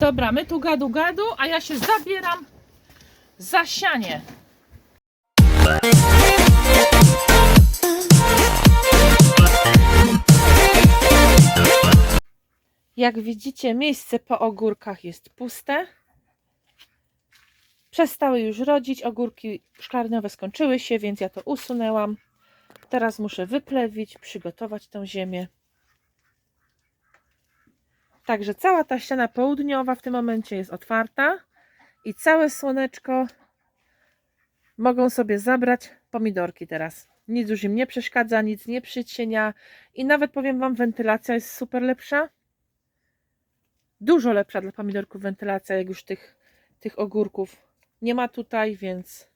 Dobra, my tu gadu gadu, a ja się zabieram za sianie. Jak widzicie, miejsce po ogórkach jest puste. Przestały już rodzić, ogórki szklarniowe skończyły się, więc ja to usunęłam. Teraz muszę wyplewić, przygotować tą ziemię. Także cała ta ściana południowa w tym momencie jest otwarta i całe słoneczko mogą sobie zabrać pomidorki teraz. Nic już im nie przeszkadza, nic nie przycienia i nawet powiem Wam, wentylacja jest super lepsza. Dużo lepsza dla pomidorków wentylacja, jak już tych, tych ogórków nie ma tutaj, więc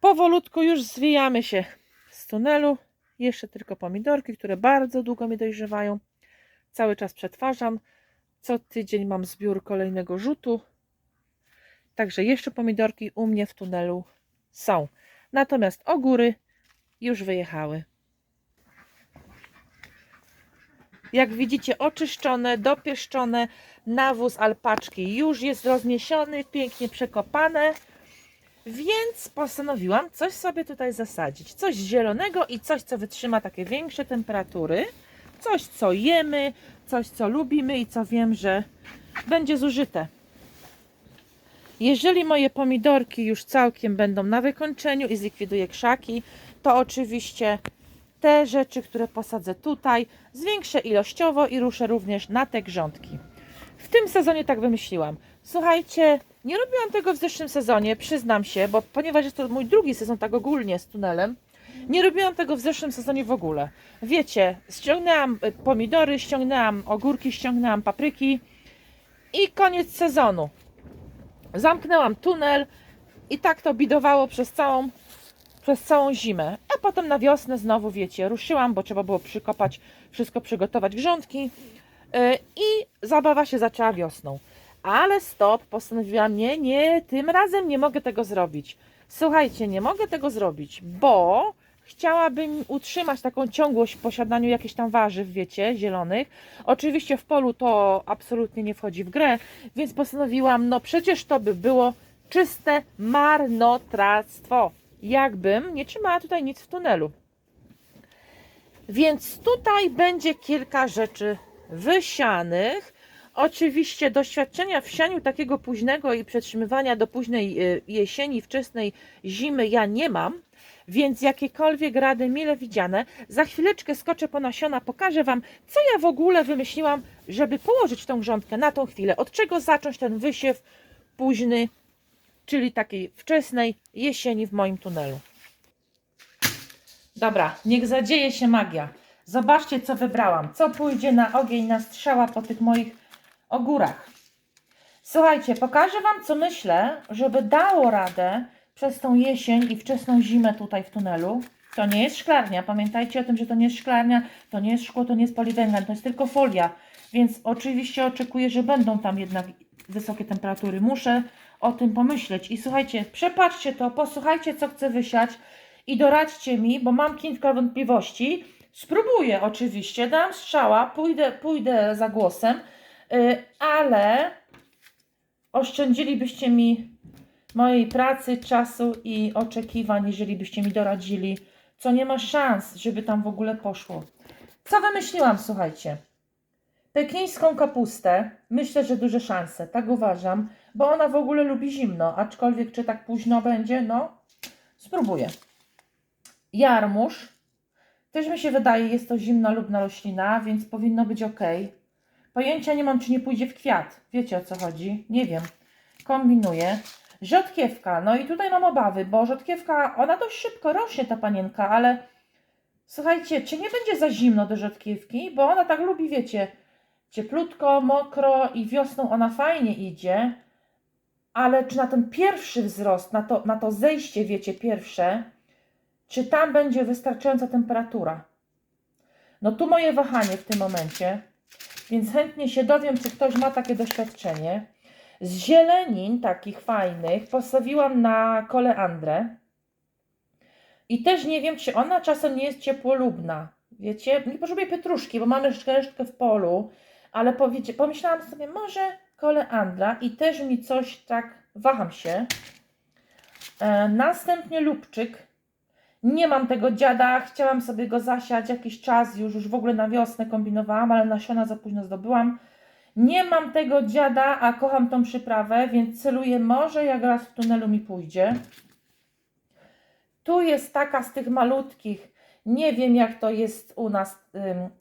powolutku już zwijamy się z tunelu. Jeszcze tylko pomidorki, które bardzo długo mi dojrzewają cały czas przetwarzam. Co tydzień mam zbiór kolejnego rzutu. Także jeszcze pomidorki u mnie w tunelu są. Natomiast ogóry już wyjechały. Jak widzicie, oczyszczone, dopieszczone, nawóz alpaczki już jest rozniesiony, pięknie przekopane. Więc postanowiłam coś sobie tutaj zasadzić. Coś zielonego i coś, co wytrzyma takie większe temperatury coś, co jemy, coś, co lubimy i co wiem, że będzie zużyte. Jeżeli moje pomidorki już całkiem będą na wykończeniu i zlikwiduję krzaki, to oczywiście te rzeczy, które posadzę tutaj, zwiększę ilościowo i ruszę również na te grządki. W tym sezonie tak wymyśliłam. Słuchajcie, nie robiłam tego w zeszłym sezonie, przyznam się, bo ponieważ jest to mój drugi sezon tak ogólnie z tunelem, nie robiłam tego w zeszłym sezonie w ogóle. Wiecie, ściągnęłam y, pomidory, ściągnęłam ogórki, ściągnęłam papryki i koniec sezonu. Zamknęłam tunel i tak to bidowało przez całą, przez całą zimę. A potem na wiosnę znowu, wiecie, ruszyłam, bo trzeba było przykopać, wszystko przygotować grządki yy, i zabawa się zaczęła wiosną. Ale stop, postanowiłam, nie, nie, tym razem nie mogę tego zrobić. Słuchajcie, nie mogę tego zrobić, bo chciałabym utrzymać taką ciągłość w posiadaniu jakichś tam warzyw, wiecie, zielonych. Oczywiście w polu to absolutnie nie wchodzi w grę, więc postanowiłam, no przecież to by było czyste marnotrawstwo. Jakbym nie trzymała tutaj nic w tunelu. Więc tutaj będzie kilka rzeczy wysianych. Oczywiście doświadczenia w sianiu takiego późnego i przetrzymywania do późnej y, jesieni, wczesnej zimy ja nie mam, więc jakiekolwiek rady mile widziane. Za chwileczkę skoczę po nasiona, pokażę Wam, co ja w ogóle wymyśliłam, żeby położyć tą grządkę na tą chwilę. Od czego zacząć ten wysiew późny, czyli takiej wczesnej jesieni w moim tunelu. Dobra, niech zadzieje się magia. Zobaczcie, co wybrałam. Co pójdzie na ogień, na strzała po tych moich ogórach. Słuchajcie, pokażę Wam, co myślę, żeby dało radę przez tą jesień i wczesną zimę tutaj w tunelu. To nie jest szklarnia. Pamiętajcie o tym, że to nie jest szklarnia, to nie jest szkło, to nie jest poliwęglan, to jest tylko folia. Więc oczywiście oczekuję, że będą tam jednak wysokie temperatury. Muszę o tym pomyśleć. I słuchajcie, przepatrzcie to, posłuchajcie, co chcę wysiać i doradźcie mi, bo mam kilka wątpliwości. Spróbuję oczywiście, dam strzała, pójdę, pójdę za głosem, yy, ale oszczędzilibyście mi mojej pracy, czasu i oczekiwań, jeżeli byście mi doradzili, co nie ma szans, żeby tam w ogóle poszło. Co wymyśliłam, słuchajcie? Pekińską kapustę, myślę, że duże szanse, tak uważam, bo ona w ogóle lubi zimno, aczkolwiek czy tak późno będzie, no, spróbuję. Jarmuż, też mi się wydaje, jest to zimna lubna roślina, więc powinno być ok. Pojęcia nie mam, czy nie pójdzie w kwiat. Wiecie o co chodzi? Nie wiem. Kombinuję. Rzodkiewka. No i tutaj mam obawy, bo rzodkiewka, ona dość szybko rośnie, ta panienka, ale słuchajcie, czy nie będzie za zimno do rzodkiewki? Bo ona tak lubi, wiecie, cieplutko, mokro i wiosną ona fajnie idzie, ale czy na ten pierwszy wzrost, na to, na to zejście, wiecie, pierwsze, czy tam będzie wystarczająca temperatura? No tu moje wahanie w tym momencie, więc chętnie się dowiem, czy ktoś ma takie doświadczenie. Z zielenin takich fajnych postawiłam na koleandrę. I też nie wiem, czy ona czasem nie jest ciepłolubna. Wiecie, nie potrzebuję pietruszki, bo mamy resztkę w polu, ale pomyślałam sobie, może koleandra i też mi coś tak, waham się. E, następnie lubczyk. Nie mam tego dziada, chciałam sobie go zasiać jakiś czas, już, już w ogóle na wiosnę kombinowałam, ale nasiona za późno zdobyłam. Nie mam tego dziada, a kocham tą przyprawę, więc celuję, może jak raz w tunelu mi pójdzie. Tu jest taka z tych malutkich, nie wiem jak to jest u nas,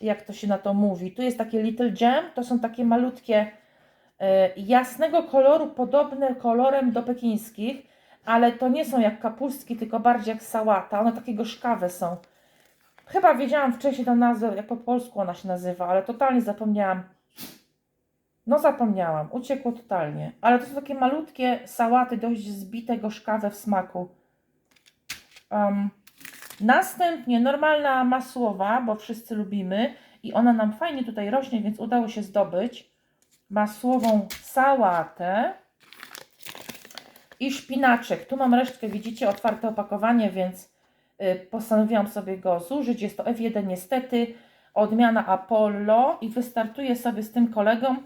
jak to się na to mówi. Tu jest takie Little Jam, to są takie malutkie, y, jasnego koloru, podobne kolorem do pekińskich, ale to nie są jak kapustki, tylko bardziej jak sałata. One takie gorzkawe są. Chyba wiedziałam wcześniej tą nazwę, jak po polsku ona się nazywa, ale totalnie zapomniałam. No zapomniałam, uciekło totalnie. Ale to są takie malutkie sałaty, dość zbite, gorzkawe w smaku. Um, następnie normalna masłowa, bo wszyscy lubimy i ona nam fajnie tutaj rośnie, więc udało się zdobyć masłową sałatę i szpinaczek. Tu mam resztkę, widzicie, otwarte opakowanie, więc y, postanowiłam sobie go zużyć. Jest to F1 niestety, odmiana Apollo i wystartuję sobie z tym kolegą.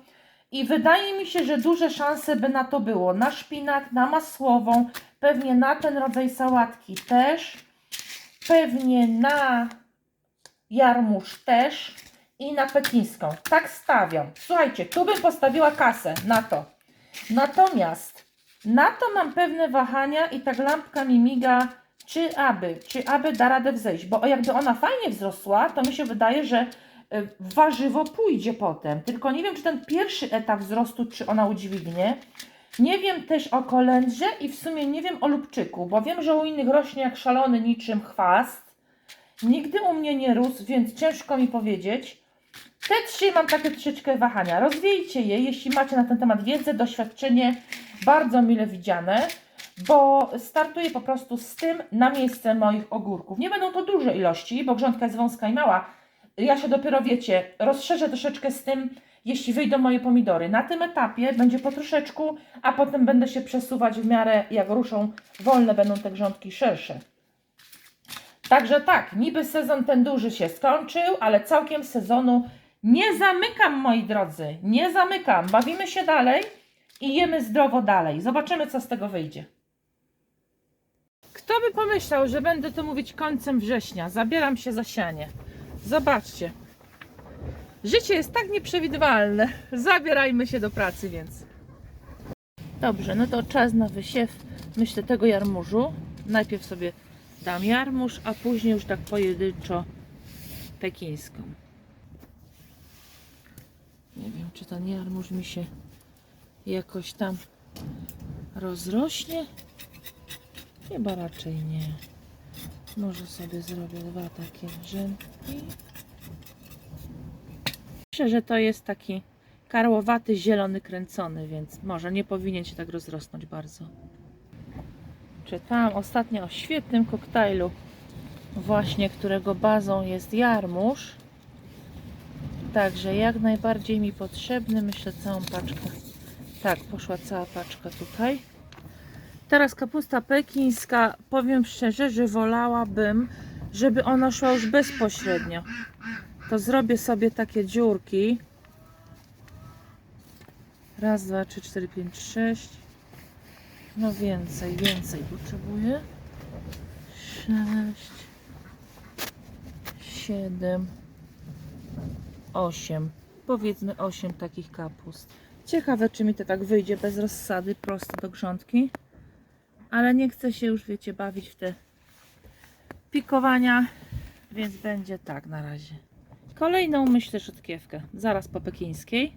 I wydaje mi się, że duże szanse by na to było. Na szpinak, na masłową, pewnie na ten rodzaj sałatki też, pewnie na jarmuż też i na pekińską. Tak stawiam. Słuchajcie, tu bym postawiła kasę na to. Natomiast na to mam pewne wahania i tak lampka mi miga, czy aby, czy aby da radę wzejść. Bo jakby ona fajnie wzrosła, to mi się wydaje, że warzywo pójdzie potem. Tylko nie wiem, czy ten pierwszy etap wzrostu, czy ona udźwignie. Nie wiem też o kolendrze i w sumie nie wiem o lubczyku, bo wiem, że u innych rośnie jak szalony niczym chwast. Nigdy u mnie nie rósł, więc ciężko mi powiedzieć. Te trzy mam takie troszeczkę wahania. Rozwiejcie je, jeśli macie na ten temat wiedzę, doświadczenie, bardzo mile widziane, bo startuję po prostu z tym na miejsce moich ogórków. Nie będą to duże ilości, bo grządka jest wąska i mała. Ja się dopiero, wiecie, rozszerzę troszeczkę z tym, jeśli wyjdą moje pomidory. Na tym etapie będzie po troszeczku, a potem będę się przesuwać w miarę jak ruszą wolne, będą te grządki szersze. Także tak, niby sezon ten duży się skończył, ale całkiem sezonu nie zamykam, moi drodzy. Nie zamykam. Bawimy się dalej i jemy zdrowo dalej. Zobaczymy, co z tego wyjdzie. Kto by pomyślał, że będę to mówić końcem września? Zabieram się za sianie. Zobaczcie. Życie jest tak nieprzewidywalne. Zabierajmy się do pracy, więc. Dobrze, no to czas na wysiew, myślę, tego jarmużu. Najpierw sobie dam jarmuż, a później już tak pojedynczo pekińską. Nie wiem, czy ten jarmuż mi się jakoś tam rozrośnie. Chyba raczej nie. Może sobie zrobię dwa takie drzemki. Myślę, że to jest taki karłowaty, zielony, kręcony, więc może nie powinien się tak rozrosnąć bardzo. Czytałam ostatnio o świetnym koktajlu, właśnie którego bazą jest jarmuż. Także jak najbardziej mi potrzebny, myślę całą paczkę. Tak, poszła cała paczka tutaj. Teraz kapusta pekińska, powiem szczerze, że wolałabym, żeby ona szła już bezpośrednio. To zrobię sobie takie dziurki. Raz, dwa, trzy, cztery, pięć, sześć. No więcej, więcej potrzebuję. Sześć, siedem, osiem. Powiedzmy osiem takich kapust. Ciekawe, czy mi to tak wyjdzie bez rozsady, prosto do grządki. Ale nie chcę się już, wiecie, bawić w te pikowania, więc będzie tak na razie. Kolejną myślę rzodkiewkę, zaraz po pekińskiej.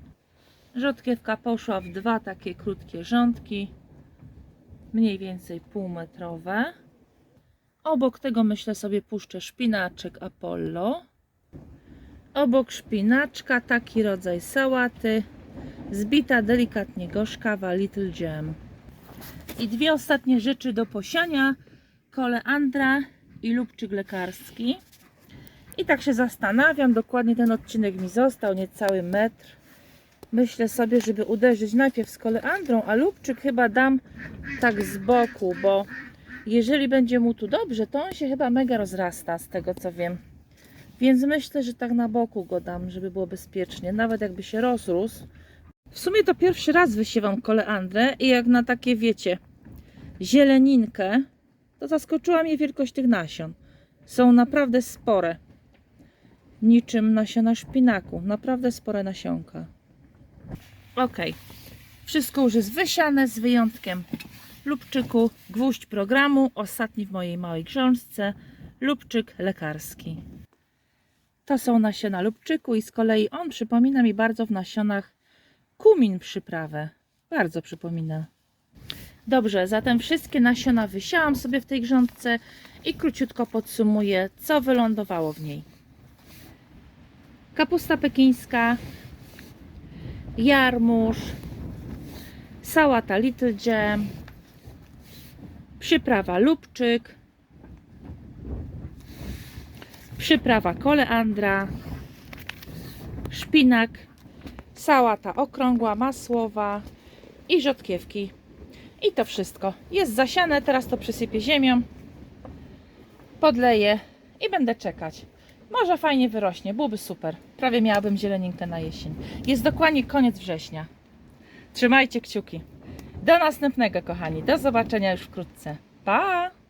Rzodkiewka poszła w dwa takie krótkie rządki, mniej więcej półmetrowe. Obok tego myślę sobie puszczę szpinaczek Apollo. Obok szpinaczka taki rodzaj sałaty, zbita delikatnie gorzkawa Little Jam. I dwie ostatnie rzeczy do posiania, koleandra i lubczyk lekarski. I tak się zastanawiam, dokładnie ten odcinek mi został, niecały metr. Myślę sobie, żeby uderzyć najpierw z koleandrą, a lubczyk chyba dam tak z boku, bo jeżeli będzie mu tu dobrze, to on się chyba mega rozrasta, z tego co wiem. Więc myślę, że tak na boku go dam, żeby było bezpiecznie. Nawet jakby się rozrósł. W sumie to pierwszy raz wysiewam koleandrę i jak na takie, wiecie, zieleninkę, to zaskoczyła mnie wielkość tych nasion. Są naprawdę spore. Niczym nasiona szpinaku. Naprawdę spore nasionka. Ok. Wszystko już jest wysiane z wyjątkiem lubczyku, gwóźdź programu, ostatni w mojej małej książce, lubczyk lekarski. To są nasiona lubczyku i z kolei on przypomina mi bardzo w nasionach kumin przyprawę. Bardzo przypomina. Dobrze, zatem wszystkie nasiona wysiałam sobie w tej grządce i króciutko podsumuję, co wylądowało w niej. Kapusta pekińska, jarmuż, sałata Little Jam, przyprawa lubczyk, przyprawa koleandra, szpinak, sałata okrągła, masłowa i rzodkiewki. I to wszystko. Jest zasiane, teraz to przysypię ziemią, podleję i będę czekać. Może fajnie wyrośnie, byłoby super. Prawie miałabym zieleninkę na jesień. Jest dokładnie koniec września. Trzymajcie kciuki. Do następnego, kochani. Do zobaczenia już wkrótce. Pa!